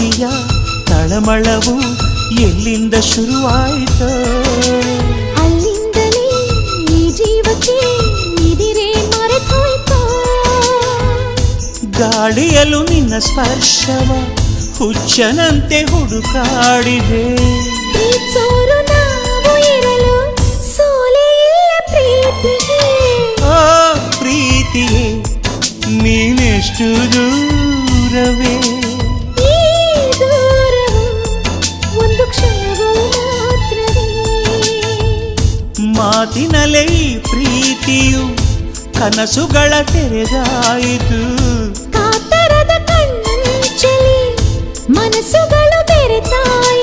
ಪರಿಮಳವು ಎಲ್ಲಿಂದ ಶುರುವಾಯಿತ? ಅಲ್ಲಿಂದಲೇ ಈ ಜೀವಕ್ಕೆ ಇದಿರೇ ಮರೆತೋಯ್ತ. ಗಾಳಿಯಲು ನಿನ್ನ ಸ್ಪರ್ಶವ ಹುಚ್ಚನಂತೆ ಹುಡುಕಾಡಿದೆ. ಪ್ರೀತಿಯೇ ನೀನೆಷ್ಟು ದೂರವೇ? ಮಾತಿನಲ್ಲೇ ಈ ಪ್ರೀತಿಯು ಕನಸುಗಳ ತೆರೆದಾಯಿತು ಕಾತರದ ಕಣ್ಣಂಚಲಿ ಮನಸ್ಸುಗಳು ಬೆರೆತಾಯಿ